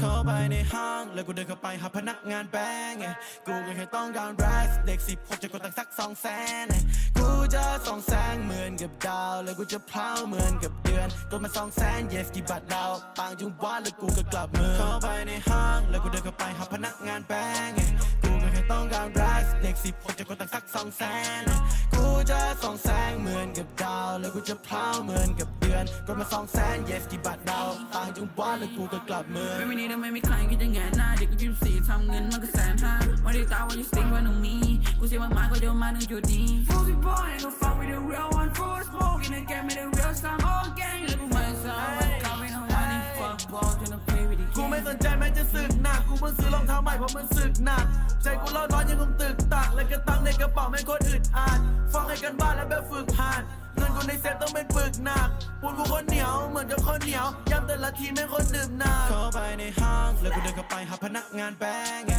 เข้าไปในห้าง แล้วกูเดินเข้าไปหาพนักงานแบงก์ไงกูก็แค่ต้องการแรสเด็กสิบหกจะกดตังสักสองแสนไงกูจะสองแสงเหมือนกับดาว แล้วกูจะเพลาเหมือนกับเดือนกดมาสองแสน yes กี่บาทเราปางจุงว่าแล้วกูก็กลับเมืองเข้าไปในห้าง แล้วกูเดินเข้าไปหาพนักงานแบงก์ไงกูก็แค่ต้องการแรสเด็กสิบหกจะกดตังสักสองแสนไง จะส่องแสงเหมือนกับดาว แล้วกูจะพลาวเหมือนกับเดือนกดมาสองแสน yes กี่บาทดาว ต่างจังหวัดแล้วกูก็กลับเมืองไม่มีนี้ทำไมไม่ใครคิดจะแงหน้าเด็กก็ยิ้มสีทำเงินมันก็แสนห้าวันที่ตาวันที่สิงวันตรงนี้กูเสียมากมาก็เดี๋ยวมาถึงจุดนี้ Fuzzy boy ain't gon' fuck with the real one Full smoke in the game with the real time พิ่งซื้อรองเท้าใหม่เพราะมันสึกหนัก ใจกูเล่าร้อนยังคงตึกตัก และก็ตังในกระเป๋าไม่งโคตรอึดอัดฟังให้กันบ้านและแบบฝึกหัดเงินกูในเซ็ตต้องเป็นปึกหนักปูนกูคนเหนียวเหมือนกับข้าวเหนียวย้ำแต่ละทีไม่งคนดื่มหนักเข้าไปในห้างแล้วกูเดินเข้าไปหาพนักงานแบงก์ไง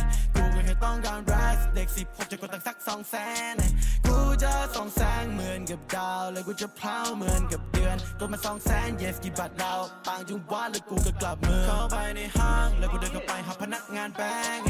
ต้องการแรกเด็กสิบหกจะกดตังสักสองแสนไงกูจะส่องแสงเหมือนกับดาว แล้วกูจะเพลาเหมือนกับเดือนกดมาสองแสน yes กี่บาทเราปางจุงว่าแล้วกูก็กลับเมืองเข้าไปในห้าง แล้วกูเดินเข้าไปหาพนักงานแบงก์ไง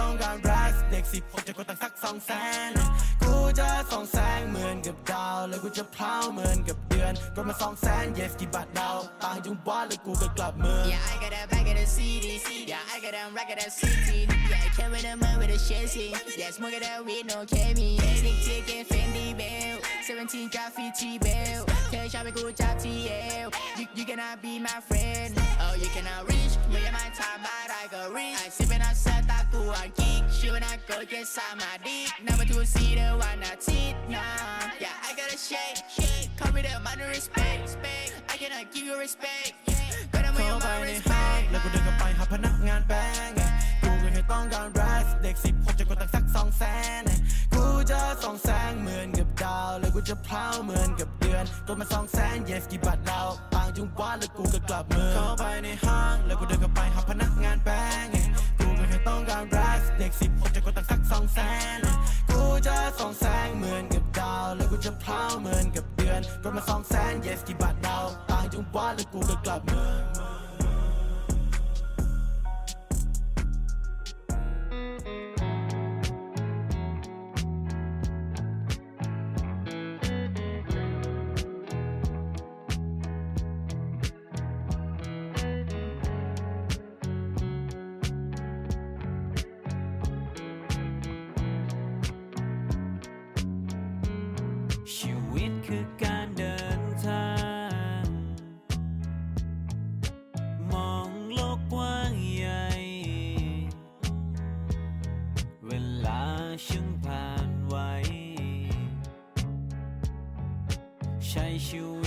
ต้องการแรสเด็กสิบหกจะกดตังค์สักสองแสนไงกูจะส่องแสงเหมือนกับดาว แล้วกูจะพลาวเหมือนกับเดือนกดมาสองแสน yes กี่บาทเราปางจุงว่าแล้วกูก็กลับเมือง Yeah, I got that back of the CD. Yeah, I got that rack of that CT. Yeah, I came with a man with a chasing. Yeah, smoke of that weed, no Kemi. Big ticket, Fendi bell. 17 graffiti bell. Tell you, shop good job TL. You, you cannot be my friend. Oh, you cannot reach. Me and my time, but I go reach. I sip and I set that to a geek. She when I go get some my dick. Number two, see the one I cheat. Nah, yeah, I gotta shake, shake. Come with that money respect, respect. I cannot give you respect. Gotta เข้า make ไป my ในห้าง respect. แล้วกูเดินเข้าไปหาพนักงานแบงก์ไงกูก็แค่ต้องการแรสเด็กสิบหกจะกดตังค์สักสองแสนไงกูจะส่องแสงเหมือนกับดาว แล้วกูจะพลาวเหมือนกับเดือนกดมาสองแสน yes กี่บาทเราปางจุงว่าแล้วกูก็กลับเมืองเข้าไปในห้างแล้วกู เดือนกดมาสองแสน yes กี่บาทเราปางจุงว่าแล้วกูก็กลับเมืองชีวิตคือการ ใช้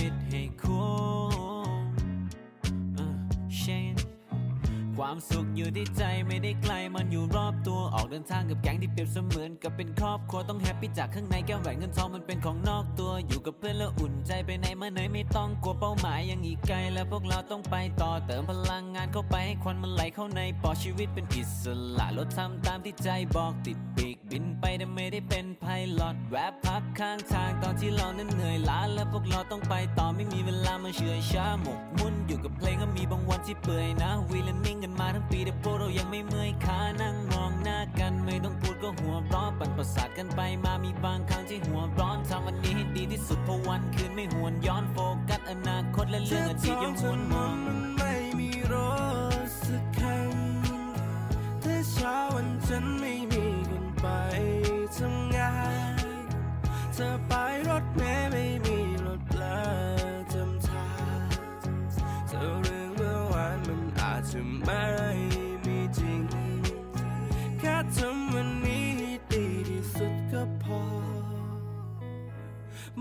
ความสุขอยู่ที่ใจไม่ได้ไกลมันอยู่รอบตัวออกเดินทางกับแก๊งที่เปรียบเสมือนกับเป็นครอบครัวต้องแฮปปี้จากข้างในแก้วแหวนเงินทองมันเป็นของนอกตัวอยู่กับเพื่อนแล้วอุ่นใจไปไหนมาไหนไม่ต้องกลัวเป้าหมายยังอีกไกล และพวกเราต้องไปต่อเติมพลังงานเข้าไปให้ควันมันไหลเข้าในปอดชีวิตเป็นอิสระรถทำตามที่ใจบอกติดปีกบินไปแต่ไม่ได้เป็นไพลอตแวบพักข้างทางตอนที่เรานั้นเหนื่อยล้าและพวกเราต้องไปต่อไม่มีเวลามาเฉอยช้าหมกมุ่นอยู่กับเพลงก็มีบางวันที่เปื่อยนะวีและนิ่งกันมาทั้งปีแต่พวกเรายังไม่เมื่อยขานั่งมองหน้ากันไม่ต้องพูดก็หัวร้อนปั่นประสาทกันไปมามีบางครั้งที่หัวร้อนทำวันนี้ให้ดีที่สุดเพราะวันคืนไม่หวนย้อนโฟกัสอนาคตและเรื่องอดีตยังหวนมอ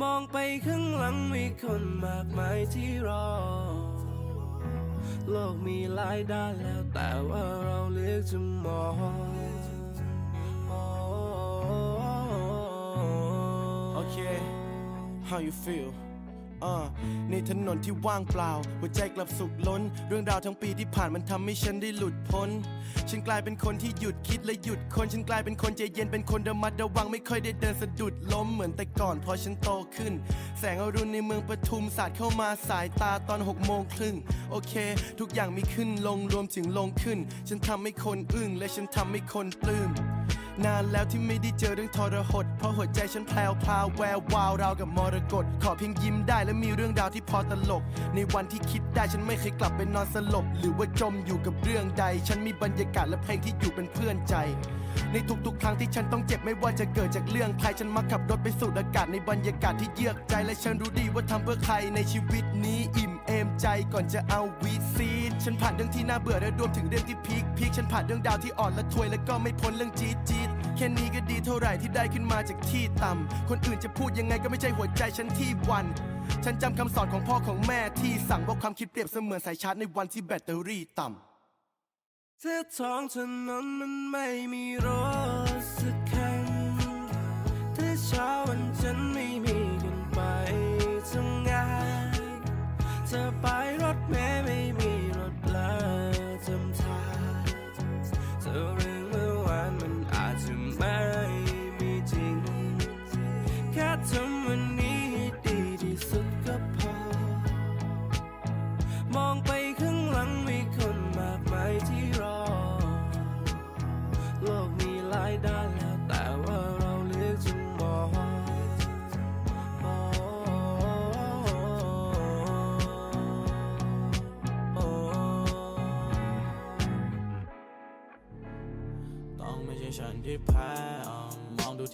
มองไปข้างหลังมีคนมากมายที่รอ โลกมีหลายด้านแล้วแต่ว่าเราเลือกจะมองโอเค how you feel? อ่าในถนนที่ว่างเปล่า หัวใจกลับสุขล้น เรื่องราวทั้งปีที่ผ่านมันทำให้ฉันได้หลุดพ้น ฉันกลายเป็นคนที่หยุดคิดและหยุดคน ฉันกลายเป็นคนใจเย็นเป็นคนระมัดระวังไม่ค่อยได้เดินสะดุดล้มเหมือนแต่ก่อนพอฉันโตขึ้น แสงอรุณในเมืองปทุมสาดเข้ามาสายตาตอนหกโมงครึ่งโอเค ทุกอย่างมีขึ้นลงรวมถึงลงขึ้น ฉันทำให้คนอึ้งและฉันทำให้คนปลื้ม นานแล้วที่ไม่ได้เจอเรื่องทรหด เพราะหัวใจฉันแพลวพราวแวววาวราวกับมรกตขอเพียงยิ้มได้และมีเรื่องราวที่พอตลก ในวันที่คิดได้ฉันไม่เคยกลับไปนอนสลบ หรือว่าจมอยู่กับเรื่องใด ฉันมีบรรยากาศและเพลงที่อยู่เป็นเพื่อนใจ ในทุกๆ ครั้งที่ฉันต้องเจ็บไม่ว่าจะเกิดจากเรื่องใครฉันมักขับรถไปสูดอากาศในบรรยากาศที่เยือกใจ และฉันรู้ดีว่าทำเพื่อใครในชีวิตนี้อิ่มเอมใจก่อนจะเอาวีซีดฉันผ่านเรื่องที่น่าเบื่อและรวมถึงเรื่องที่พีคพีคฉันผ่านเรื่องดาวที่อ่อนและถวยและก็ไม่พ้นเรื่องจี๊ดจี๊ด แค่นี้ก็ดีเท่าไหร่ที่ได้ขึ้นมาจากที่ต่ำคนอื่นจะพูดยังไงก็ไม่ใช่หัวใจฉันที่วัน ฉันจำคำสอนของพ่อของแม่ที่สั่งว่าความคิดเปรียบเสมือนสายชาร์จในวันที่แบตเตอรี่ต่ำถ้าท้องถนนมันไม่มีรถสักคันถ้าเช้าวันจันทร์ไม่มีกันไปทำงานจะไป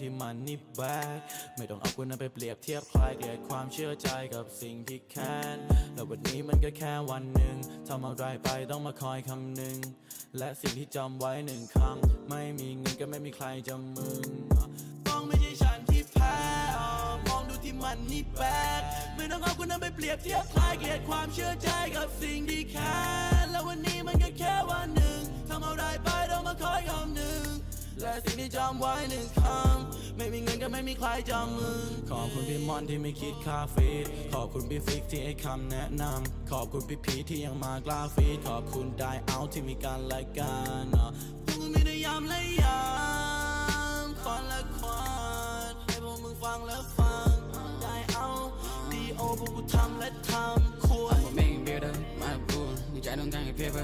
ที่มันนี่แบกไม่ต้องเอาคุณนั้นไปเปรียบเทียบใครเกลียดความเชื่อใจกับสิ่งที่แค้นแล้ววันนี้มันก็แค่วันหนึ่งทำอะไรไปต้องมาคอยคำหนึ่งและสิ่งที่จำไว้หนึ่งคำไม่มีเงินก็ไม่มีใครจำมึง ต้องไม่ใช่ฉันที่แพ้มองดูที่มันนี่แบกไม่ต้องเอาคุณนั้นไปเปรียบเทียบใครเกลียดความเชื่อใจกับสิ่งที่แค้นแล้ววันนี้มันก็แค่วันหนึ่งทำอะไรไปต้องมาคอยคำหนึ่งและสิ่งที่จำไว้หนึ่งคำไมีเงินก็ไม่มีใครจำมึง ขอบคุณพี่มอนที่ไม่คิดค่าฟีดขอบคุณพี่ฟิกที่ให้คำแนะนำขอบคุณพี่พีที่ยังมากล้าฟีดขอบคุณไดเอาที่มีการรายการเนาะพวกมึงไม่ได้ยามและยามคนละคนให้พวกมึงฟังและฟัง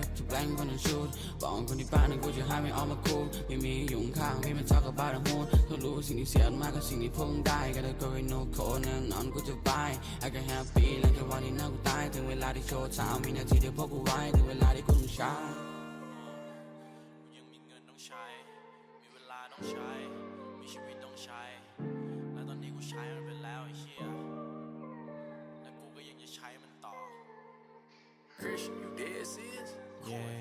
ต้องกแค่ paper ทุกแรงคนต้องชูดบอกคนที่บ้านนั้นกูจะให้ไม่ออกมาคูไม่มีอยู่ข้างพี่มัน talk about the mood เธอรู้สิ่งที่เสียมากกับสิ่งที่พิ่งได้ก็ได้ก็ไม่ no code แน่นอนกูจะไป I can happy หลังจากวันที่น่ากูตายถึงเวลาที่โชว์สาวมีนาทีเดียวพวกกูไว้ถึงเวลาที่กูต้องใช้ยังมีเงินต้องใช้มีเวลาต้องใช้ yeah.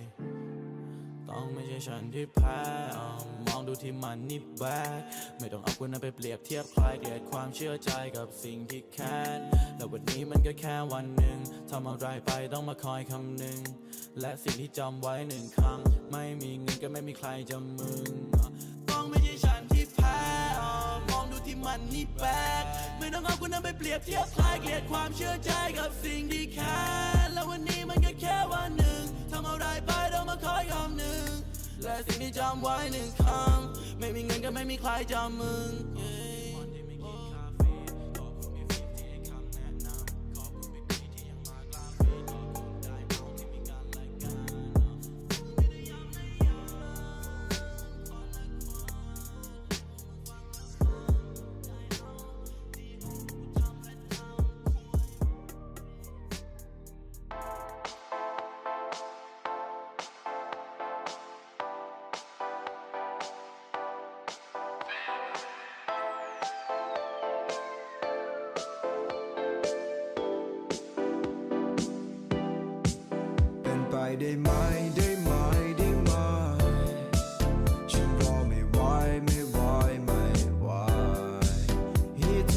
ต้องไม่ใช่ฉันที่แพ้มองดูที่มันนี่แบกไม่ต้องเอาคุณนั้นไปเปรียบเทียบใครเกลียดความเชื่อใจกับสิ่งที่แค้นแล้ววันนี้มันก็แค่วันหนึ่งทำอะไรไปต้องมาคอยคำหนึ่งและสิ่งที่จำไว้หนึ่งคำไม่มีเงินก็ไม่มีใครจำมึงอะต้องไม่ใช่ฉันที่แพ้มองดูที่มันนี่แบกไม่ต้องเอาคุณนั้นไปเปรียบเทียบใครเกลียดความเชื่อใจกับสิ่งที่แค้นแล้ววันนี้ สิ่งที่จำไว้หนึ่งคำไม่มีเงินก็ไม่มีใครจำมึง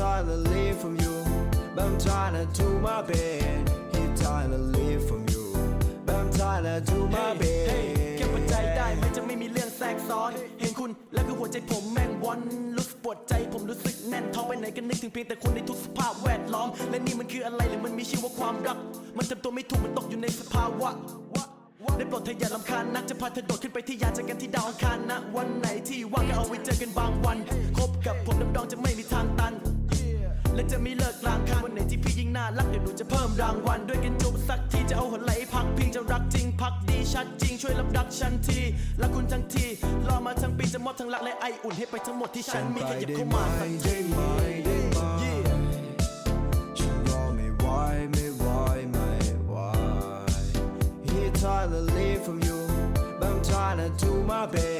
trying to leave from you but I'm trying to do my best He trying to leave from you but I'm trying to do my เฮ้ย best เก็บหัวใจได้มันจะไม่มีเรื่องแทรกซ้อน เห็นคุณคุณแล้วคือหัวใจผมแม่งวันรู้สึกปวดใจผมรู้สึกแน่นท้องไปไหนก็นึกถึงเพียงแต่คุณในทุกสภาพแวดล้อม และนี่มันคืออะไรหรือมันมีชื่อว่าความรัก มันทำตัวไม่ถูกมันตกอยู่ในสภาวะได้โปรดเธออย่าลำคาญนักจะพาเธอโดดขึ้นไปที่ยานเจอกันที่ดาวอังคารนะ วันไหนที่ว่างก็เอาไว้เจอกันบางวัน คบกับผมน้ำดองจะไม่มีทางตัน และจะมีเลิกลางคันวันไหนที่พี่ยิ่งน่ารักเดี๋ยวหนูจะเพิ่มรางวัลด้วยกันจูบสักทีจะเอาหัวไหลพักพิงจะรักจริงพักดีชัดจริงช่วยรับรักฉันทีรักคุณทั้งทีรอมาทั้งปีจะมอบทั้งรักและไออุ่นให้ไปทั้งหมดที่ฉันมีแค่หยิบเข้ามาสักทีได้ไหมได้ไหมฉันรอไม่ไหวไม่ไหวไม่ไหว He trying to live from you but I'm trying to do my best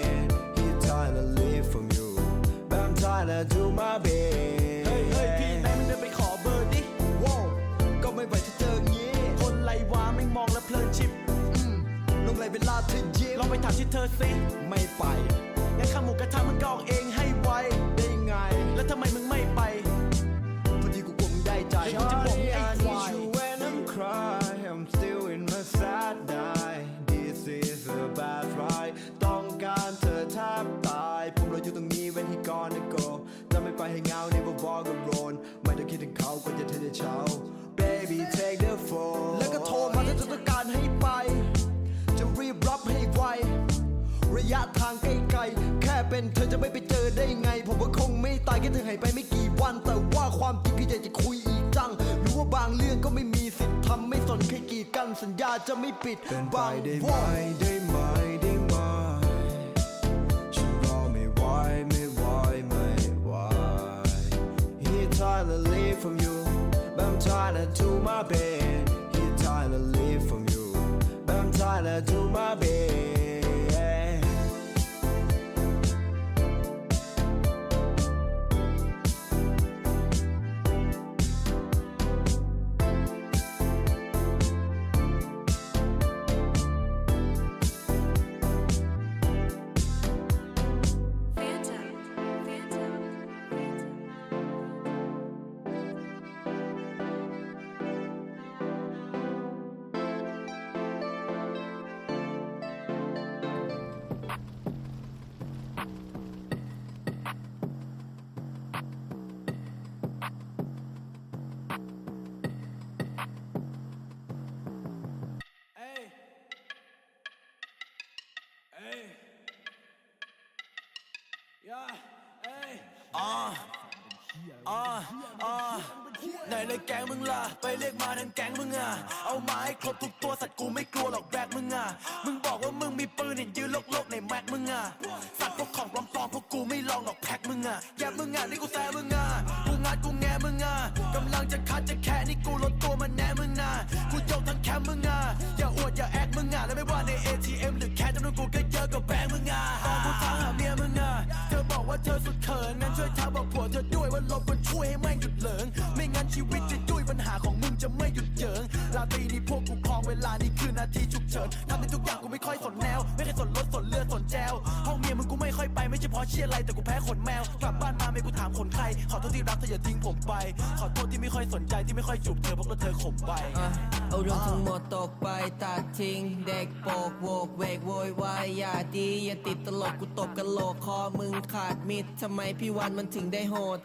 ไม่ไหวจะเจอเงี้คนไรวาไม่มองแล้วเพลินชิปลงไรเวลาเธอเยิ้ลองไปถามที่เธอสิไม่ไปงั้นข้าหมูกระทะมึงกอกเองให้ไวได้ไง แล้วทำไมมึงไม่ไปพอดีกูกลัวมึงได้ใจกูจะบอกไอ้ อได้ไง ผมว่าคงไม่ตายแค่เธอหายไปไม่กี่วัน แต่ว่าความจริงคืออยากจะคุยอีกจัง รู้ว่าบางเรื่องก็ไม่มีสิทธิ์ทำไม่สนใครกีดกันสัญญาจะไม่ปิดเป็นไปได้ไหมได้ไหมได้ไหมฉันรอไม่ไหวไม่ไหวไม่ไหว He trying to live from you but I'm trying to do my best He trying to live from you but I'm trying to do my best มึงล่ะไปเรียกมาทั้งแก๊งมึงอะเอามาให้ครบทุกตัวสัตว์กูไม่กลัวหรอกแบกมึงอะมึงบอกว่ามึงมีปืนเห็นยืนโลกๆในแม็กมึงอะสัตว์พวกของปลอมๆพวกกูไม่ลองหรอกแพ็คมึงอะแย่มึงอะนี่กูแซ่มึงอะกูงัดกูแงมึงอะกำลังจะคัดจะแค่นี่กูลดตัวมาแน่มึงอะกูยกทั้งแคมมึงอะอย่าอวดอย่าแอคมึงอะแล้วไม่ว่าใน ATM หรือแค่จำนวนกูก็เยอะกว่าแบงมึงอะตอนกูทางหาเมียมึงอะเธอบอกว่าเธอสุดเขิน ห้องเมียมึงกูไม่ค่อยไปไม่ใช่เพราะเชียอะไรแต่กูแพ้ขนแมว กลับบ้านมาไม่กูถามคนใคร ขอโทษที่รักเธออย่าทิ้งผมไป ขอโทษที่ไม่ค่อยสนใจที่ไม่ค่อยจูบเธอเพราะเธอข่มไป อะเอาเรื่องทั้งหมดตกไปตัดทิ้ง เด็กโปกโวกเวกโวยวายอย่าดี อย่าติดตลกกูตบกันโหลกคอมึงขาดมิดทำไมพี่วันมันถึงได้โหด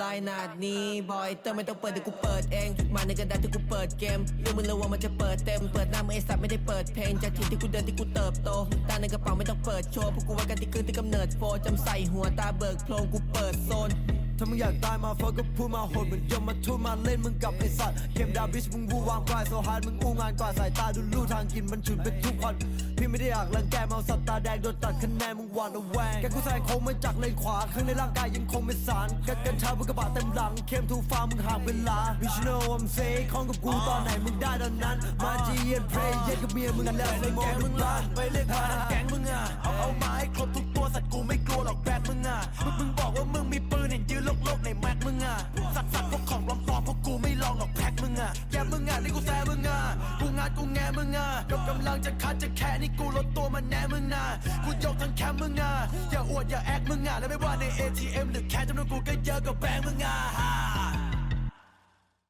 ลายหนาดนี้บอยเตอร์ไม่ต้องเปิดเดี๋ยวกูเปิดเองมาในกระดาษที่กูเปิดเกมรู้มึงเลยว่ามันจะเปิดเต็มเปิดหน้ามือไอสัตว์ไม่ได้เปิดเพลงจากที่ที่กูเดินที่กูเติบโตตาในกระเป๋าไม่ต้องเปิดโชว์พวกกูไว้กันที่คืนที่กำเนิดโฟจำใส่หัวตาเบิกโพรงกูเปิดโซนถ้ามึงอยากตายมาฟังก็พูดมาโหดเหมือนยมมาทุ่มมาเล่นมึงกับไอสัตว์เกมดาบิชมึงวูวางกายโซฮาร์ดมึงอู้งานกว่าสายตาดูลู่ทางกินมันฉุนเป็นทุกวันพี่ไม่ได้อยากรังแกเมาสัตตาแดงโดนตัดคะแนนมึงหวานเอาแวงแกกูแซงโค้งมาจากเลนขวาข้างในร่างกายยังคงเป็นสารกันกันชาบนกระบะเต็มหลังเข้มทูฟ้ามึงห่างเวลา You should know I'm say ของกับกูตอนไหนมึงได้ตอนนั้นมีเย็นเพลย์เย็นกับเมียมึงแล้วไปไม่มองแกงมึงงละละไปเรียกมาทั้งแก๊งมึงอะเอาเอามาให้ครบทุกตัวสัตว์กูไม่กลัวหรอกแบกมึงอะมึงมึงบอกว่ามึงมีปืนเห็นยืนโลกๆในแม็กมึงอะสัตว์สัตว์พวกของปลอมๆพวกกูไม่ลองหรอกแพ็คมึงอะแย่มึงอะนี่กูแซ่มึงอะกูงัดกูแงมึงอะกำกำลังจะคัดจะแค่นี่กูลดตัวมาแน่มึงอะกูยกทั้งแคมมึงอะอย่าอวดอย่าแอคมึงอะแล้วไม่ว่าใน ATM หรือแค่จำนวนกูก็เยอะกว่าแบงค์มึงอะ